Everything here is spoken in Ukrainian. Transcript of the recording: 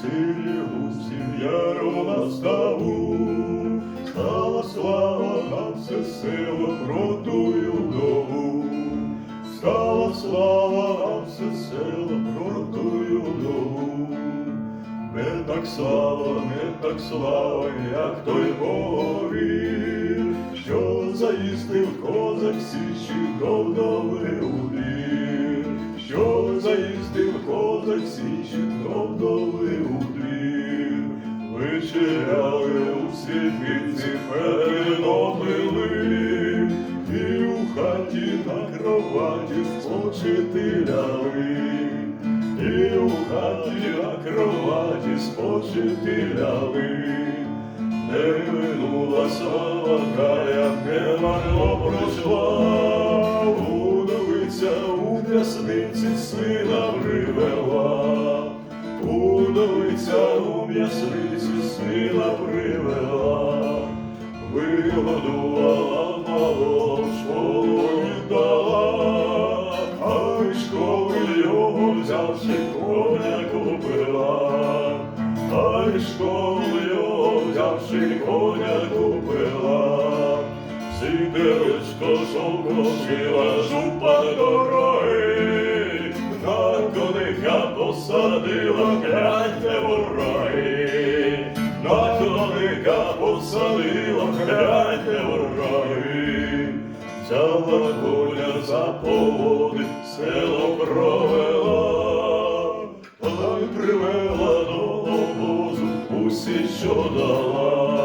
сірі гусі яру на ставу, стала слава на все село кротую вдову, стала слава на все село кротую вдову. Не так слава, не так слава, як той Богові, що заїздив козак січі до двір, що заїздив козак січі до вдови у двір, вечеряли у світлиці перенопили, і у хаті на кроваті спочити ляли. І у хаті на кроваті спочити ляли, не минула слава края, не марно пройшла, удовиця у м'ясниці сина привела, удовиця у м'ясниці сина привела, вигодувала мало школу віддала, а й школи його взявши коня купила, а школи його взявши коня купила, сидеречко шовкошила жупа дороги, на коника посадила гляньте вороги, на коника посадила гляньте вороги. Взяла коня за поводи, село провела, та й привела до обозу усі, що дала.